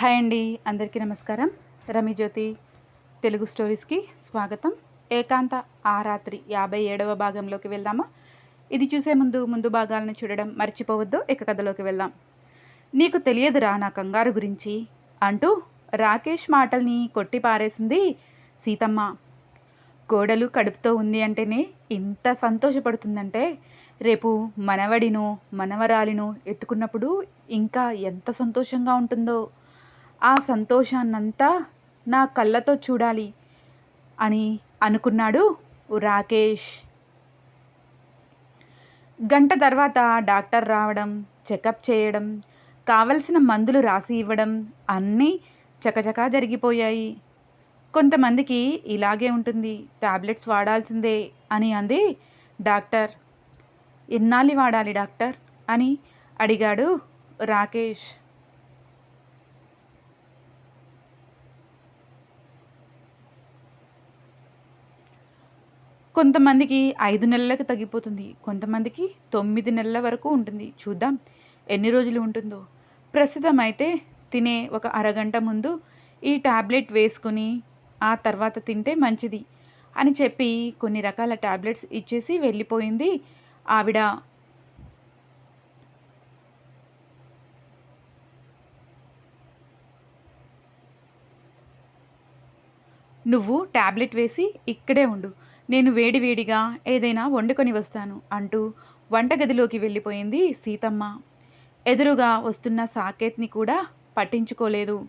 Hi అండి అందరికీ నమస్కారం. రమిజ్యోతి తెలుగు స్టోరీస్కి స్వాగతం. ఏకాంత ఆ రాత్రి యాభై ఏడవ భాగంలోకి వెళ్దామా? ఇది చూసే ముందు ముందు భాగాలను చూడడం మర్చిపోవద్దు ఇక కథలోకి వెళ్దాం. నీకు తెలియదురా నా కంగారు గురించి. అంటూ రాకేష్ మాటల్ని కొట్టి పారేసింది సీతమ్మ. కోడలు కడుపుతో ఉంది అంటేనే ఇంత సంతోషపడుతుందంటే రేపు మనవడినో మనవరాలినో ఎత్తుకున్నప్పుడు ఇంకా ఎంత సంతోషంగా ఉంటుందో ఆ సంతోషాన్నంతా నా కళ్ళతో చూడాలి అని అనుకున్నాడు రాకేష్. గంట తర్వాత డాక్టర్ రావడం చెకప్ చేయడం కావలసిన మందులు రాసి ఇవ్వడం అన్నీ చకచకా జరిగిపోయాయి. కొంతమందికి ఇలాగే ఉంటుంది టాబ్లెట్స్ వాడాల్సిందే అని అంది డాక్టర్. ఎన్నాళ్ళు వాడాలి డాక్టర్ అని అడిగాడు రాకేష్. కొంతమందికి ఐదు నెలలకు తగ్గిపోతుంది కొంతమందికి తొమ్మిది నెలల వరకు ఉంటుంది. చూద్దాం ఎన్ని రోజులు ఉంటుందో. ప్రస్తుతం అయితే తినే ఒక అరగంట ముందు ఈ ట్యాబ్లెట్ వేసుకుని ఆ తర్వాత తింటే మంచిది అని చెప్పి కొన్ని రకాల ట్యాబ్లెట్స్ ఇచ్చేసి వెళ్ళిపోయింది ఆవిడ. నువ్వు ట్యాబ్లెట్ వేసి ఇక్కడే ఉండు. నేను వేడివేడిగా ఏదైనా వండుకొని వస్తాను అంటూ వంటగదిలోకి వెళ్ళిపోయింది సీతమ్మ. ఎదురుగా వస్తున్న సాకేత్ని కూడా పట్టించుకోలేదు.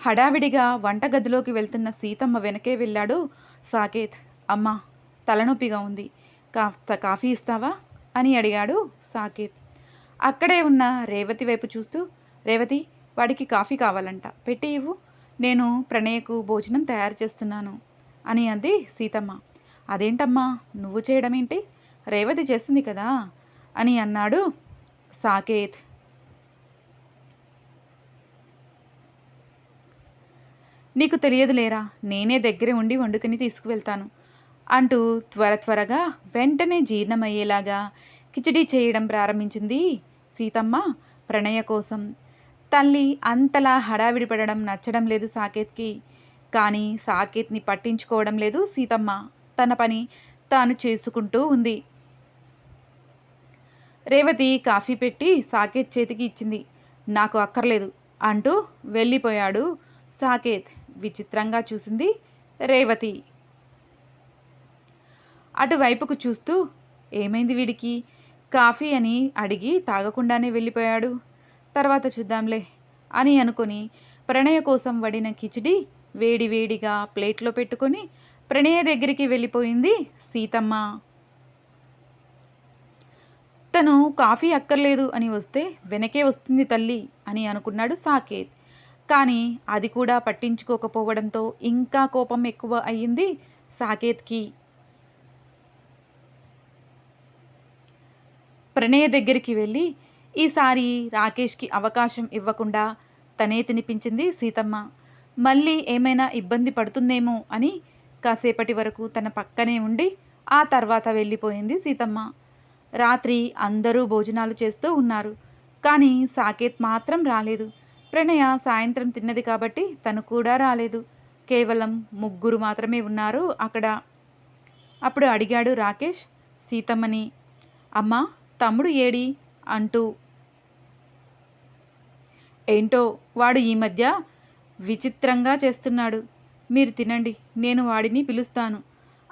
హడావిడిగా వంటగదిలోకి వెళ్తున్న సీతమ్మ వెనకే వెళ్ళాడు సాకేత్. అమ్మ తలనొప్పిగా ఉంది. కాస్త కాఫీ ఇస్తావా? అని అడిగాడు సాకేత్. అక్కడే ఉన్న రేవతి వైపు చూస్తూ రేవతి వాడికి కాఫీ కావాలంట. పెట్టి ఇవ్వు. నేను ప్రణయకు భోజనం తయారు చేస్తున్నాను. అని అంది సీతమ్మ. అదేంటమ్మా? నువ్వు చేయడం ఏంటి? రేవతి చేస్తుంది కదా? అని అన్నాడు సాకేత్. నీకు తెలియదు లేరా? నేనే దగ్గరే ఉండి వండుకుని తీసుకువెళ్తాను. అంటూ త్వర త్వరగా వెంటనే జీర్ణమయ్యేలాగా కిచడీ చేయడం ప్రారంభించింది సీతమ్మ ప్రణయ కోసం. తల్లి అంతలా హడావిడి పడడం నచ్చడం లేదు సాకేత్కి. కానీ సాకేత్ని పట్టించుకోవడం లేదు సీతమ్మ. తన పని తాను చేసుకుంటూ ఉంది. రేవతి కాఫీ పెట్టి సాకేత్ చేతికి ఇచ్చింది. నాకు అక్కర్లేదు అంటూ వెళ్ళిపోయాడు సాకేత్. విచిత్రంగా చూసింది రేవతి. అటువైపుకు చూస్తూ ఏమైంది వీడికి? కాఫీ అని అడిగి తాగకుండానే వెళ్ళిపోయాడు. తర్వాత చూద్దాంలే అని అనుకొని ప్రణయ కోసం వడిన కిచిడి వేడి వేడిగా ప్లేట్లో పెట్టుకొని ప్రణయ దగ్గరికి వెళ్ళిపోయింది సీతమ్మ. తను కాఫీ అక్కర్లేదు అని వస్తే వెనకే వస్తుంది తల్లి అని అనుకున్నాడు సాకేత్. కానీ అది కూడా పట్టించుకోకపోవడంతో ఇంకా కోపం ఎక్కువ అయ్యింది సాకేత్కి. ప్రణయ దగ్గరికి వెళ్ళి ఈసారి రాకేష్కి అవకాశం ఇవ్వకుండా తనే తినిపించింది సీతమ్మ. మళ్ళీ ఏమైనా ఇబ్బంది పడుతుందేమో అని కాసేపటి వరకు తన పక్కనే ఉండి ఆ తర్వాత వెళ్ళిపోయింది సీతమ్మ. రాత్రి అందరూ భోజనాలు చేస్తూ ఉన్నారు. కానీ సాకేత్ మాత్రం రాలేదు. ప్రణయ సాయంత్రం తిన్నది కాబట్టి తను కూడా రాలేదు. కేవలం ముగ్గురు మాత్రమే ఉన్నారు అక్కడ. అప్పుడు అడిగాడు రాకేష్ సీతమ్మని. అమ్మా తమ్ముడు ఏడి? అంటూ ఏంటో వాడు ఈ మధ్య విచిత్రంగా చేస్తున్నాడు. మీరు తినండి నేను వాడిని పిలుస్తాను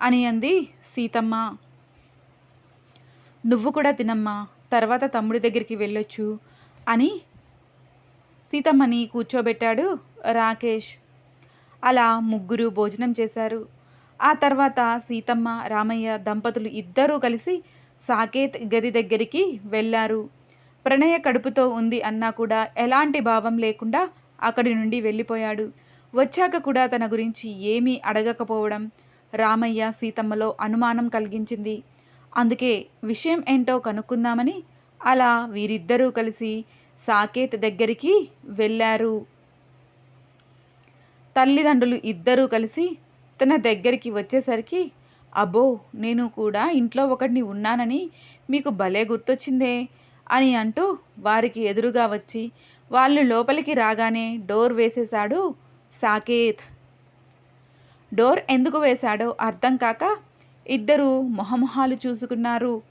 అని అంది సీతమ్మ. నువ్వు కూడా తినమ్మా తర్వాత తమ్ముడి దగ్గరికి వెళ్ళొచ్చు అని సీతమ్మని కూర్చోబెట్టాడు రాకేష్. అలా ముగ్గురు భోజనం చేశారు. ఆ తర్వాత సీతమ్మ రామయ్య దంపతులు ఇద్దరూ కలిసి సాకేత్ గది దగ్గరికి వెళ్ళారు. ప్రణయ కడుపుతో ఉంది అన్నా కూడా ఎలాంటి భావం లేకుండా అక్కడి నుండి వెళ్ళిపోయాడు. వచ్చాక కూడా తన గురించి ఏమీ అడగకపోవడం రామయ్య సీతమ్మలో అనుమానం కలిగించింది. అందుకే విషయం ఏంటో కనుక్కుందామని అలా వీరిద్దరూ కలిసి సాకేత్ దగ్గరికి వెళ్ళారు. తల్లిదండ్రులు ఇద్దరూ కలిసి తన దగ్గరికి వచ్చేసరికి అబ్బో నేను కూడా ఇంట్లో ఒకడిని ఉన్నానని మీకు భలే గుర్తొచ్చిందే. అని అంటూ వారికి ఎదురుగా వచ్చి వాళ్ళు లోపలికి రాగానే డోర్ వేసేశాడు సాకేత్. డోర్ ఎందుకు వేశాడో అర్థం కాక ఇద్దరు మొహమొహాలు చూసుకున్నారు.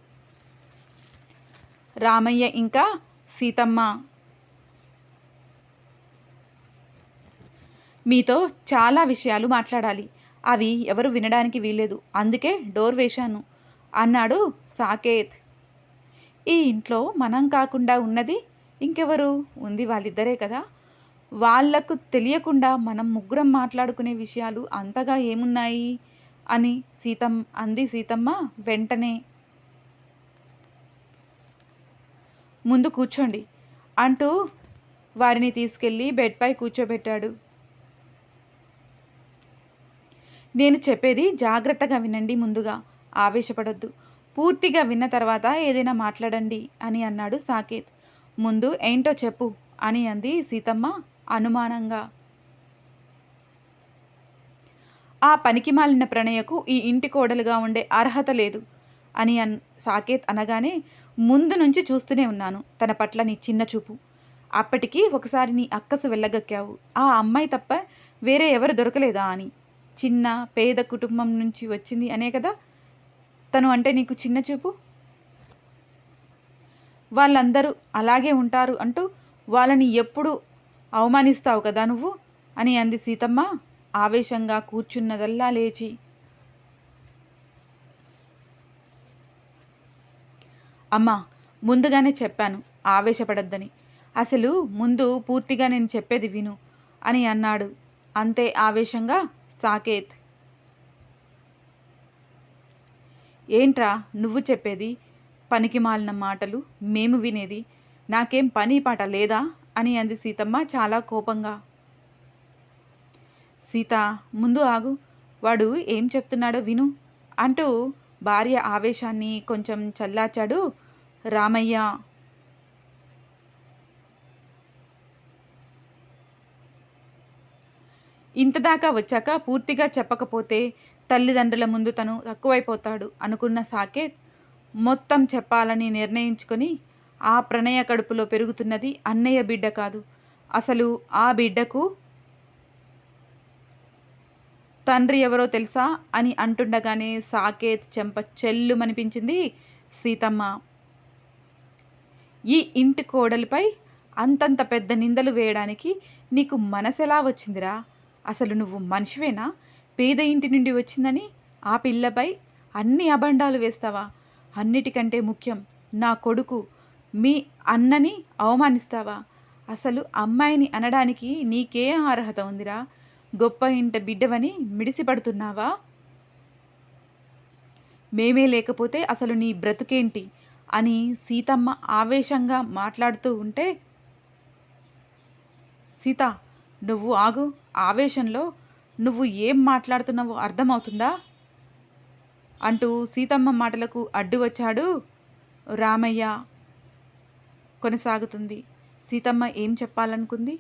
రామయ్య ఇంకా సీతమ్మ. మీతో చాలా విషయాలు మాట్లాడాలి. అవి ఎవరు వినడానికి వీల్లేదు. అందుకే డోర్ వేశాను అన్నాడు సాకేత్. ఈ ఇంట్లో మనం కాకుండా ఉన్నది ఇంకెవరు? ఉంది వాళ్ళిద్దరే కదా. వాళ్ళకు తెలియకుండా మనం ముగ్గురం మాట్లాడుకునే విషయాలు అంతగా ఏమున్నాయి? అని సీతం అంది సీతమ్మ వెంటనే. ముందు కూర్చోండి అంటూ వారిని తీసుకెళ్ళి బెడ్పై కూర్చోబెట్టాడు. నేను చెప్పేది జాగ్రత్తగా వినండి ముందుగా. ఆవేశపడొద్దు. పూర్తిగా విన్న తర్వాత ఏదైనా మాట్లాడండి అని అన్నాడు సాకేత్. ముందు ఏంటో చెప్పు అని అంది సీతమ్మ అనుమానంగా. ఆ పనికి మాలిన ప్రణయకు ఈ ఇంటి కోడలుగా ఉండే అర్హత లేదు అని అన్ సాకేత్ అనగానే ముందు నుంచి చూస్తూనే ఉన్నాను తన పట్ల నీ చిన్న చూపు. అప్పటికి ఒకసారి నీ అక్కసు వెళ్ళగక్కావు. ఆ అమ్మాయి తప్ప వేరే ఎవరు దొరకలేదా అని. చిన్న పేద కుటుంబం నుంచి వచ్చింది అనే కదా తను అంటే నీకు చిన్న చూపు? వాళ్ళందరూ అలాగే ఉంటారు అంటూ వాళ్ళని ఎప్పుడు అవమానిస్తావు కదా నువ్వు? అని అంది సీతమ్మ ఆవేశంగా కూర్చున్నదల్లా లేచి. అమ్మా ముందుగానే చెప్పాను ఆవేశపడద్దని. అసలు ముందు పూర్తిగా నేను చెప్పేది విను అని అన్నాడు. అంతే ఆవేశంగా సాకేత్. ఏంట్రా నువ్వు చెప్పేది? పనికి మాలిన మాటలు మేము వినేది. నాకేం పని పాట లేదా? అని అంది సీతమ్మ చాలా కోపంగా. సీత ముందు ఆగు. వాడు ఏం చెప్తున్నాడో విను అంటూ భార్య ఆవేశాన్ని కొంచెం చల్లాచాడు రామయ్య. ఇంతదాకా వచ్చాక పూర్తిగా చెప్పకపోతే తల్లిదండ్రుల ముందు తను తక్కువైపోతాడు అనుకున్న సాకేత్ మొత్తం చెప్పాలని నిర్ణయించుకొని ఆ ప్రణయ కడుపులో పెరుగుతున్నది అన్నయ్య బిడ్డ కాదు. అసలు ఆ బిడ్డకు తండ్రి ఎవరో తెలుసా అని అంటుండగానే సాకేత్ చెంప చెల్లుమనిపించింది సీతమ్మ. ఈ ఇంటి కోడలిపై అంతంత పెద్ద నిందలు వేయడానికి నీకు మనసెలా వచ్చిందిరా? అసలు నువ్వు మనిషివేనా? పేద ఇంటి నుండి వచ్చిందని ఆ పిల్లపై అన్ని అబండాలు వేస్తావా? అన్నిటికంటే ముఖ్యం నా కొడుకు మీ అన్నని అవమానిస్తావా? అసలు అమ్మాయిని అనడానికి నీకే అర్హత ఉందిరా. గొప్ప ఇంట బిడ్డవని మిడిసిపడుతున్నావా? మేమే లేకపోతే అసలు నీ బ్రతుకేంటి? అని సీతమ్మ ఆవేశంగా మాట్లాడుతూ ఉంటే సీత నువ్వు ఆగు. ఆవేశంలో నువ్వు ఏం మాట్లాడుతున్నావో అర్థమవుతుందా? అంటూ సీతమ్మ మాటలకు అడ్డు వచ్చాడు రామయ్య. కొనసాగుతుంది. సీతమ్మ ఏం చెప్పాలనుకుంది?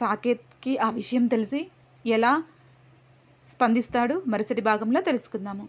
సాకేత్కి ఆ విషయం తెలిసి ఎలా స్పందిస్తాడు? మరుసటి భాగంలో తెలుసుకుందాము.